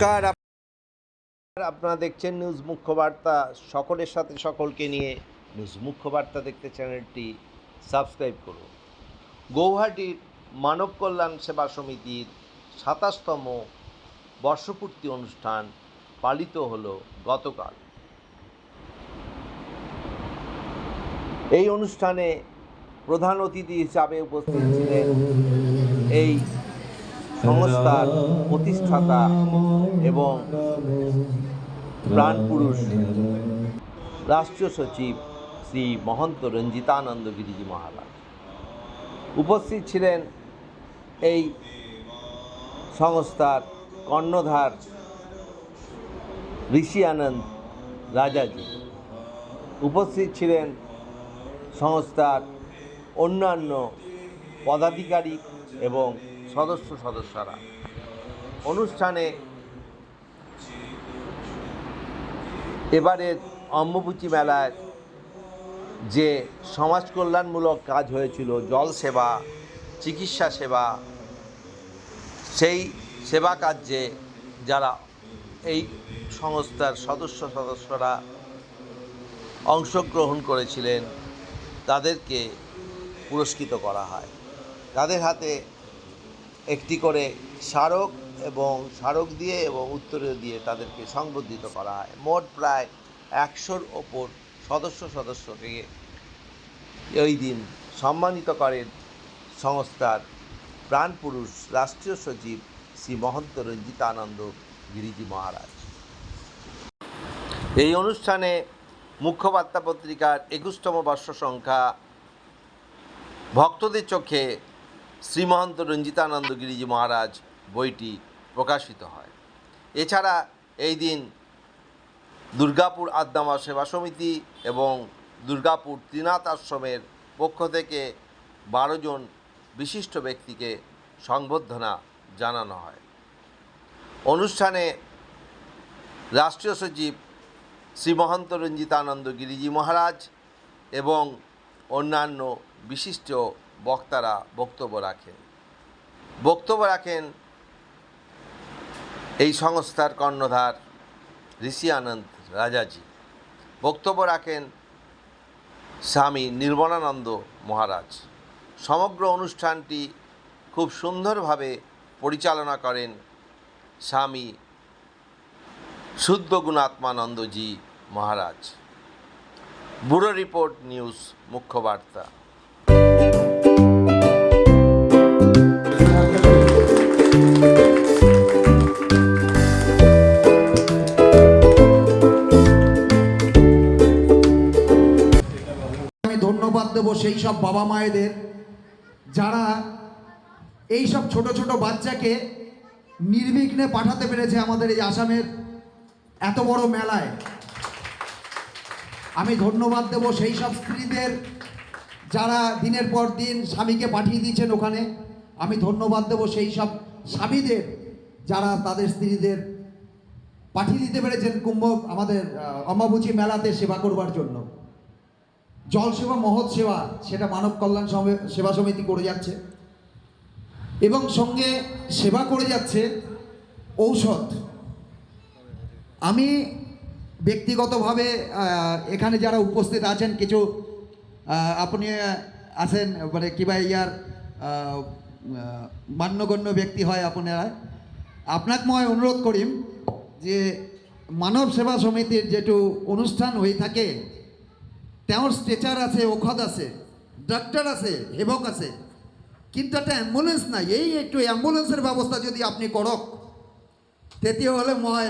নমস্কার আপনারা দেখছেন নিউজ মুখ্য বার্তা সকলের সাথে সকলকে নিয়ে নিউজ মুখ্য বার্তা দেখতে চ্যানেলটি সাবস্ক্রাইব করুন। গৌহাটির মানব কল্যাণ সেবা সমিতির সাতাশতম বর্ষপূর্তি অনুষ্ঠান পালিত হলো গতকাল। এই অনুষ্ঠানে প্রধান অতিথি হিসাবে উপস্থিত ছিলেন এই সংস্থার প্রতিষ্ঠাতা এবং প্রাণপুরুষ রাষ্ট্রীয় সচিব শ্রী মহন্ত রঞ্জিতানন্দ গিরিজি মহারাজ। উপস্থিত ছিলেন এই সংস্থার কর্ণধার ঋষি আনন্দ রাজাজি। উপস্থিত ছিলেন সংস্থার অন্যান্য পদাধিকারী এবং সদস্য সদস্যরা। অনুষ্ঠানে এবারের অম্বুচি মেলায় যে সমাজ কল্যাণমূলক কাজ হয়েছিল, জল সেবা, চিকিৎসা সেবা, সেই সেবা কার্যে যারা এই সংস্থার সদস্য সদস্যরা অংশগ্রহণ করেছিলেন, তাদেরকে পুরস্কৃত করা হয়। তাদের হাতে একটি করে স্মারক এবং স্মারক দিয়ে এবং উত্তরীয় দিয়ে তাদেরকে সংবর্ধিত করা হয়। মোট প্রায় একশোর ওপর সদস্য সদস্যকে ওই দিন সম্মানিত করেন সংস্থার প্রাণপুরুষ রাষ্ট্রীয় সচিব শ্রী মহন্ত রঞ্জিতানন্দ গিরিজি মহারাজ। এই অনুষ্ঠানে মুখ্যবার্তা পত্রিকার একুশতম বর্ষ সংখ্যা ভক্তদের চোখে শ্রীমহন্ত রঞ্জিতানন্দ গিরিজি মহারাজ বইটি প্রকাশিত হয়। এছাড়া এই দিন দুর্গাপুর আদ্যামা সেবা সমিতি এবং দুর্গাপুর ত্রিনাথ আশ্রমের পক্ষ থেকে বারো জন বিশিষ্ট ব্যক্তিকে সংবর্ধনা জানানো হয়। অনুষ্ঠানে রাষ্ট্রীয় সচিব শ্রী মহন্ত রঞ্জিতানন্দ গিরিজি মহারাজ এবং অন্যান্য বিশিষ্ট বক্তারা বক্তব্য রাখেন। বক্তব্য রাখেন এই সংস্থার কর্ণধার ঋষি আনন্দ রাজাজি। বক্তব্য রাখেন স্বামী নির্মলানন্দ মহারাজ। সমগ্র অনুষ্ঠানটি খুব সুন্দরভাবে পরিচালনা করেন Swami Shuddha Gunatmanandaji Maharaj. Bureau report news মুখ্য বার্তা। ধন্যবাদ দেব সেই সব বাবা মায়েদের। যারা এই সব ছোট ছোট বাচ্চাকে নির্বিঘ্নে পাঠাতে পেরেছে আমাদের এই আসামের এত বড় মেলায়। আমি ধন্যবাদ দেব সেই সব স্ত্রীদের যারা দিনের পর দিন স্বামীকে পাঠিয়ে দিয়েছেন ওখানে। আমি ধন্যবাদ দেব সেই সব স্বামীদের যারা তাদের স্ত্রীদের পাঠিয়ে দিতে পেরেছেন কুম্ভ আমাদের আহ, অমাবুচি মেলাতে সেবা করবার জন্য। জল সেবা, মহৎ সেবা, সেটা মানব কল্যাণ সেবা সমিতি করে যাচ্ছে। এবং সঙ্গে সেবা করে যাচ্ছে ঔষধ। আমি ব্যক্তিগতভাবে এখানে যারা উপস্থিত আছেন, কিছু আপনি আছেন মানে কিবা ইয়ার মান্যগণ্য ব্যক্তি হয় আপনারা। আপনাক মই অনুরোধ করিম যে মানব সেবা সমিতির যিটো অনুষ্ঠান হয়ে থাকে তেওঁৰ ষ্ট্ৰেচাৰ আছে, ঔষধ আছে ডাক্তার আছে, সেৱক আছে। কিন্তু এটা এম্বুলেন্স নাই। এই একটু এম্বুলেন্সের ব্যৱস্থা যদি আপুনি কৰক, তেতিয়াহ'লে মই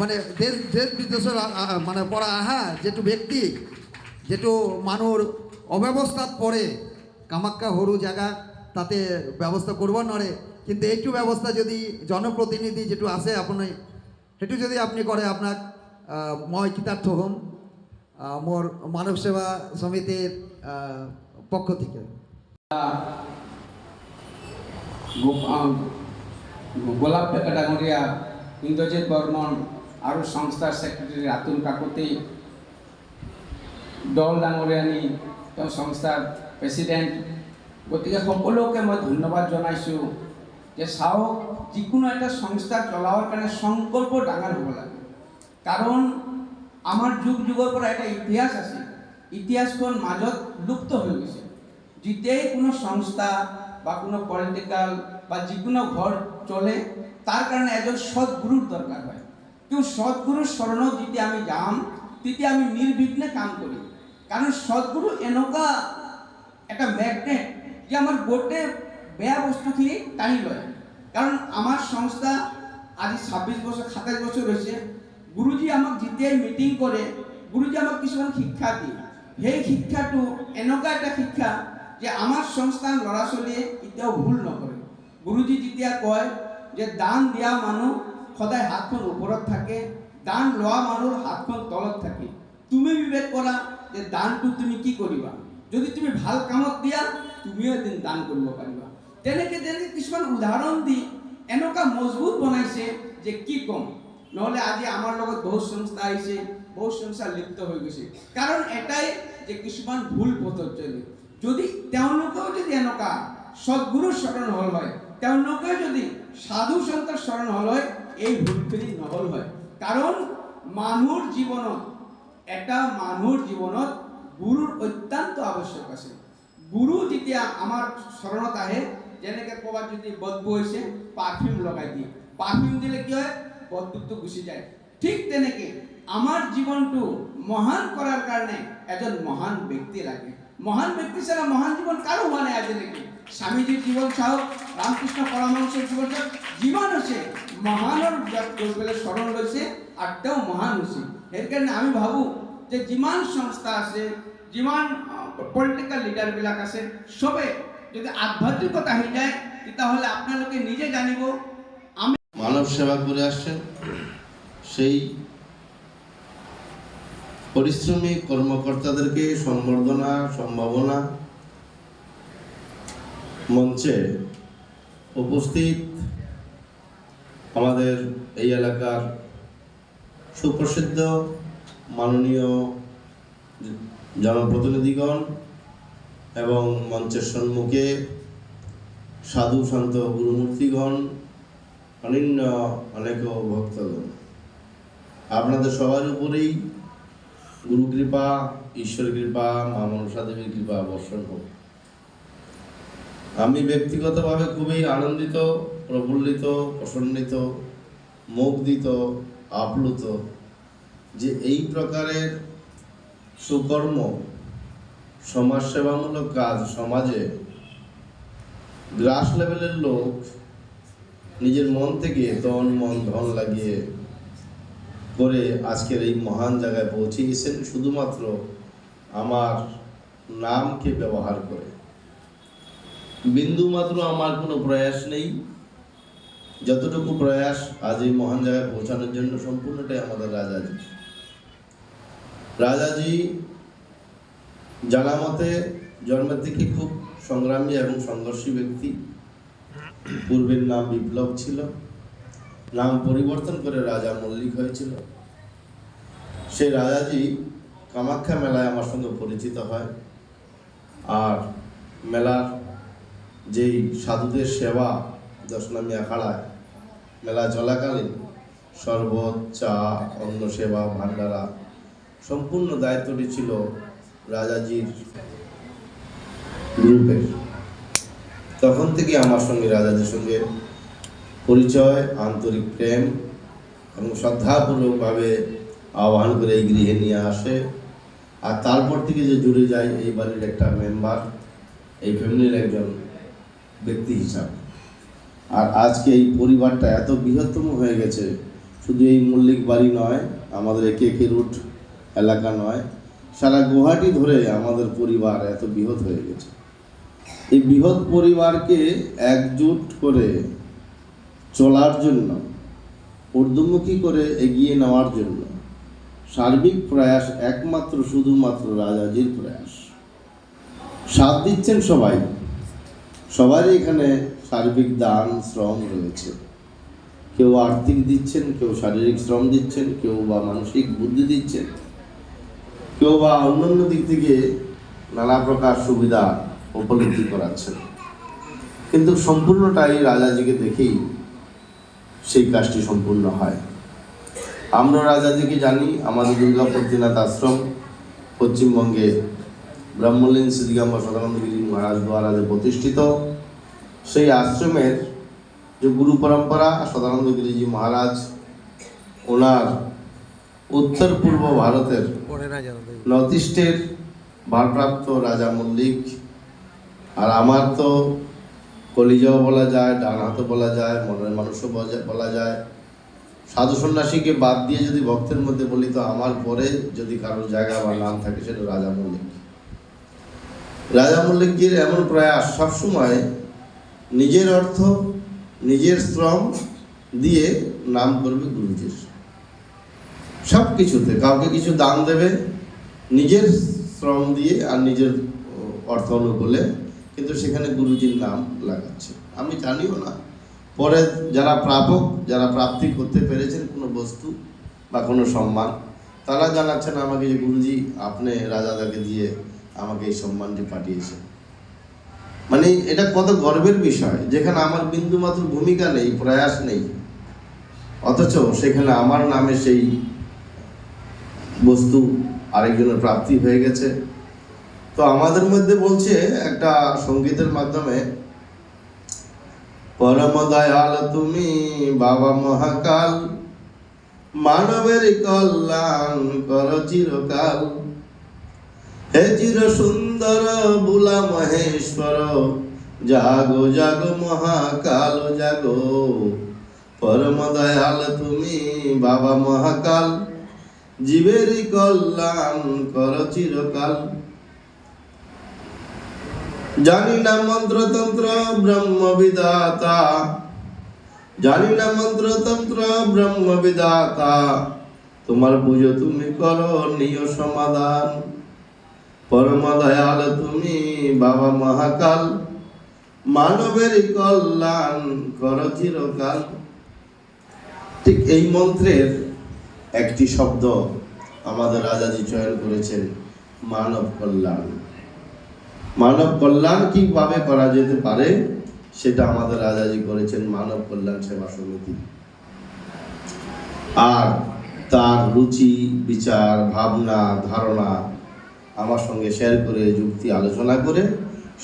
মানে দেশ দেশ বিদেশৰ মানে পৰা অহা যিটো ব্যক্তি, যিটো মানুহৰ অব্যৱস্থাত পৰে, কামাখ্যা সৰু জেগা, তাতে ব্যৱস্থা কৰিব নোৱাৰে। কিন্তু এইটো ব্যৱস্থা যদি জনপ্ৰতিনিধি যিটো আছে আপুনি, সেইটো যদি আপুনি কৰে, আপোনাক মই কৃতাৰ্থ হ'ম আহ, মোৰ মানৱ সেৱা সমিতিৰ পক্ষ থেকে। গোলাপ ডেকা ডাঙৰীয়া ইন্দ্ৰজিৎ বৰ্মন আৰু সংস্থাৰ ছেক্ৰেটাৰী ৰাতুল কাকতি দল ডাঙৰীয়ানী তেওঁ সংস্থাৰ প্ৰেচিডেণ্ট। গতিকে সকলোকে মই ধন্যবাদ জনাইছোঁ যে সাহস যিকোনো এটা সংস্থা চলাওয়ার কাৰণে সংকল্প ডাঙৰ হ'ব লাগে। কাৰণ আমাৰ যুগ যুগৰ পৰা এটা ইতিহাস আছে। ইতিহাসখন মাজত লুপ্ত হৈ গৈছে। যেতিয়াই কোনো সংস্থা বা কোনো পলিটিক্যাল বা যিকোনো ঘৰ চলে, তাৰ কাৰণে এজন সৎগুৰুৰ দৰকাৰ হয়। কিন্তু সৎগুৰুৰ শৰণত যেতিয়া আমি যাম, তেতিয়া আমি নিৰ্বিঘ্নে কাম কৰিম। কাৰণ সৎগুৰু এনেকুৱা এটা মেগনেট যে আমাৰ গোটেই বেয়া বস্তুখিনি টানি লয়। কাৰণ আমাৰ সংস্থা আজি ছাব্বিছ বছৰ, সাতাইছ বছৰ হৈছে। গুৰুজী আমাক যেতিয়াই মিটিং কৰে, গুৰুজী আমাক কিছুমান শিক্ষা দিয়ে। সেই শিক্ষাটো এনেকুৱা এটা শিক্ষা যে আমাৰ সংস্থান ল'ৰা ছোৱালীয়ে এতিয়াও ভুল নকৰে। গুৰুজী যেতিয়া কয় যে দান দিয়া মানুহ সদায় হাতখন ওপৰত থাকে, দান লোৱা মানুহৰ হাতখন তলত থাকে। তুমি বিবেক কৰা যে দানটো তুমি কি কৰিবা? যদি তুমি ভালো কামত দিয়া, তুমিও এদিন দান কৰিব পাৰিবা। তেনেকে তেনেকে কিছুমান উদাহৰণ দি এনেকুৱা মজবুত বনাইছে যে কি ক'ম? নহ'লে আজি আমাৰ লগত বহুত সংস্থা আহিছে, বহুত সংস্থা লিপ্ত হৈ গৈছে। কাৰণ এটাই যে কিছুমান ভুল পথত চলে যদি তেওঁলোকেও যদি এনেকুৱা সদ্গুৰুৰ শৰণ হ'ল হয়, তেওঁলোকেও যদি সাধু সন্তৰ শৰণ হ'ল হয়, এই ভুলখিনি নহ'ল হয়। কাৰণ মানুহৰ জীৱনত, এটা মানুহৰ জীৱনত গুৰুৰ অত্যন্ত আৱশ্যক আছে। গুৰু যেতিয়া আমাৰ চৰণত আহে, যেনেকৈ ক'ৰবাত যদি বদবু হৈছে পাৰফিউম লগাই দিয়ে। পাৰফিউম দিলে কি হয়? বদবুটো গুচি যায়। ঠিক তেনেকে আমাৰ জীৱনটো মহান কৰাৰ কাৰণে এজন মহান ব্যক্তি লাগে। মহান ব্যক্তি ছাড়া মহান জীবন কারও হোৱা নাই জীৱন চাওক, ৰামকৃষ্ণ পৰমহংসৰ জীৱন চাওক, যিমান হৈছে মহানৰ গৈ পেলাই শৰণ লৈছে আৰু তেওঁ মহান হৈছে। সেইকাৰণে আমি ভাবোঁ যে যিমান সংস্থা আছে, যিমান পলিটিকেল লিডাৰবিলাক আছে, চবে যদি আধ্যাত্মিকতা আহি যায় তেতিয়াহ'লে আপোনালোকে নিজে জানিব মানব সেবা করে আসছেন। সেই পরিশ্রমী কর্মকর্তাদেরকে সম্বর্ধনা, সম্ভাবনা মঞ্চে উপস্থিত আমাদের এই এলাকার সুপ্রসিদ্ধ মাননীয় জনপ্রতিনিধিগণ এবং মঞ্চের সম্মুখে সাধু শান্ত গুরুমূর্তিগণ অনন্য অনেক ভক্তগণ। আপনাদের সবার উপরেই গুরু কৃপা, ঈশ্বর কৃপা, মা মনসা দেবীর কৃপা বর্ষণ হোক। আমি ব্যক্তিগতভাবে খুবই আনন্দিত, প্রফুল্লিত, প্রসন্নিত, মুগ্ধিত, আপ্লুত যে এই প্রকারের সুকর্ম, সমাজসেবামূলক কাজ সমাজে গ্রাস লেভেলের লোক নিজের মন থেকে তন, মন, ধন লাগিয়ে করে আজকের এই মহান জায়গায় পৌঁছে গেছেন, শুধুমাত্র আমার নামকে ব্যবহার করে। বিন্দু মাত্র আমার কোনো প্রয়াস নেই। যতটুকু প্রয়াস আজ এই মহান জায়গায় পৌঁছানোর জন্য সম্পূর্ণটাই আমাদের রাজাজি। রাজাজি জানা মতে জন্মের থেকে খুব সংগ্রামী এবং সংঘর্ষী ব্যক্তি। পূর্বের নাম বিপ্লব ছিল, নাম পরিবর্তন করে রাজা মল্লিক হয়েছিল। সেই রাজাজি কামাখ্যা মেলায় আমার সঙ্গে পরিচিত হয়। আর মেলার যেই সাধুদের সেবা দশনামী আখাড়ায় মেলা চলাকালীন শরবত, চা, অন্ন সেবা ভান্ডারা সম্পূর্ণ দায়িত্বটি ছিল রাজাজির গ্রুপের তখন থেকে আমার সঙ্গে রাজাদের সঙ্গে পরিচয়, আন্তরিক প্রেম এবং শ্রদ্ধাপূর্বকভাবে আহ্বান করে এই গৃহে নিয়ে আসে। আর তারপর থেকে যে জুড়ে যায় এই বাড়ির একটা মেম্বার এই ফ্যামিলির একজন ব্যক্তি হিসাবে। আর আজকে এই পরিবারটা এত বৃহত্তম হয়ে গেছে, শুধু এই মল্লিক বাড়ি নয়, আমাদের এই কেকে রুট এলাকা নয়, সারা গুয়াহাটি ধরে আমাদের পরিবার এত বৃহৎ হয়ে গেছে। এই বৃহৎ পরিবারকে একজুট করে চলার জন্য, ঊর্ধ্বমুখী করে এগিয়ে নেওয়ার জন্য সার্বিক প্রয়াস একমাত্র, শুধুমাত্র রাজাজির প্রয়াস। সাথ দিচ্ছেন সবাই। সবারই এখানে সার্বিক দান, শ্রম রয়েছে। কেউ আর্থিক দিচ্ছেন, কেউ শারীরিক শ্রম দিচ্ছেন, কেউ বা মানসিক বুদ্ধি দিচ্ছেন, কেউ বা অন্যান্য দিক থেকে নানা প্রকার সুবিধা উপলব্ধি করাচ্ছেন। কিন্তু সম্পূর্ণটাই রাজাজিকে দেখেই সেই কাজটি সম্পূর্ণ হয়। আমরা রাজাজিকে জানি আমাদের দুর্গাপুর দিনাথ আশ্রম পশ্চিমবঙ্গে ব্রহ্মলীন শ্রীদিগম্বর সদানন্দগিরি মহারাজ দ্বারা যে প্রতিষ্ঠিত। সেই আশ্রমের যে গুরু পরম্পরা সদানন্দগিরিজি মহারাজ ওনার উত্তর পূর্ব ভারতের নর্থ ইস্টের ভারপ্রাপ্ত রাজা মল্লিক আর আমার তো কলিজাও বলা যায়, ডান হাতও বলা যায়, মনের মানুষও বলা যায়। সাধু সন্ন্যাসীকে বাদ দিয়ে যদি ভক্তের মধ্যে বলি, তো আমার পরে যদি কারোর জায়গা বা নাম থাকে, সেটা রাজা মল্লিক। রাজা মল্লিকজির এমন প্রয়াস, সবসময় নিজের অর্থ, নিজের শ্রম দিয়ে নাম করবে গুরুজির। সব কিছুতে কাউকে কিছু দান দেবে, নিজের শ্রম দিয়ে আর নিজের অর্থ অনুকূলে কিন্তু সেখানে গুরুজির নাম লাগাচ্ছে। আমি জানিও না। পরে যারা প্রাপক, যারা প্রাপ্তি করতে পেরেছেন কোনো বস্তু বা কোনো সম্মান, তারা জানাচ্ছেন আমাকে যে গুরুজি, আপনি রাজাদাকে দিয়ে আমাকে এই সম্মানটি পাঠিয়েছেন। মানে এটা কত গর্বের বিষয়, যেখানে আমার বিন্দুমাত্র ভূমিকা নেই, প্রয়াস নেই। অথচ সেখানে আমার নামে সেই বস্তু আরেকজনের প্রাপ্তি হয়ে গেছে। তো আমাদের মধ্যে বলছে একটা সঙ্গীতের মাধ্যমে পরম দয়াল তুমি বাবা মহাকাল, মানবের কল্যাণ কর চিরকাল। হে চির সুন্দর বুলা মহেশ্বর, জাগো জাগো মহাকাল, জাগো। পরম দয়াল তুমি বাবা মহাকাল, জীবের কল্যাণ কর চিরকাল। জানি না মন্ত্রতন্ত্র ব্রহ্ম জানি না মন্ত্রতন্ত্র ব্রহ্ম বিদাতা তোমার পুজো তুমি করো, নিয় সমাধান। পরম দয়াল তুমি, বাবা মহাকাল। মানবের কল্যাণ কর চিরকাল। ঠিক এই মন্ত্রের একটি শব্দ আমাদের রাজাজি চয়ন করেছেন, মানব কল্যাণ। মানব কল্যাণ কীভাবে করা যেতে পারে, সেটা আমাদের রাজাজি করেছেন মানব কল্যাণ সেবা সমিতি। আর তার রুচি, বিচার, ভাবনা, ধারণা আমার সঙ্গে শেয়ার করে, যুক্তি আলোচনা করে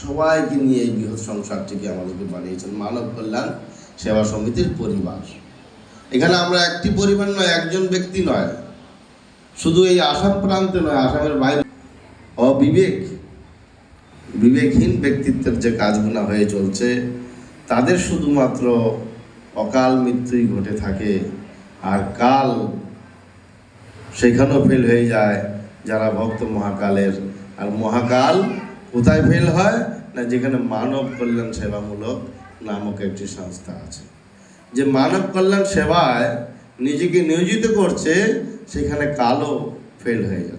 সবাইকে নিয়ে এই বৃহৎ সংসারটিকে আমাদেরকে বানিয়েছেন মানব কল্যাণ সেবা সমিতির পরিবার। এখানে আমরা একটি পরিবার নয়, একজন ব্যক্তি নয়। শুধু এই আসাম প্রান্তে নয়, আসামের বাইরে। অবিবেক বিবেকহীন ব্যক্তিত্বের যে কাজগুলো হয়ে চলছে, তাদের শুধুমাত্র অকাল মৃত্যুই ঘটে থাকে। আর কাল সেখানেও ফেল হয়ে যায় যারা ভক্ত মহাকালের। আর মহাকাল কোথায় ফেল হয়? না, যেখানে মানব কল্যাণ সেবামূলক নামক একটি সংস্থা আছে। যে মানব কল্যাণ সেবায় নিজেকে নিয়োজিত করছে, সেখানে কালও ফেল হয়ে যাচ্ছে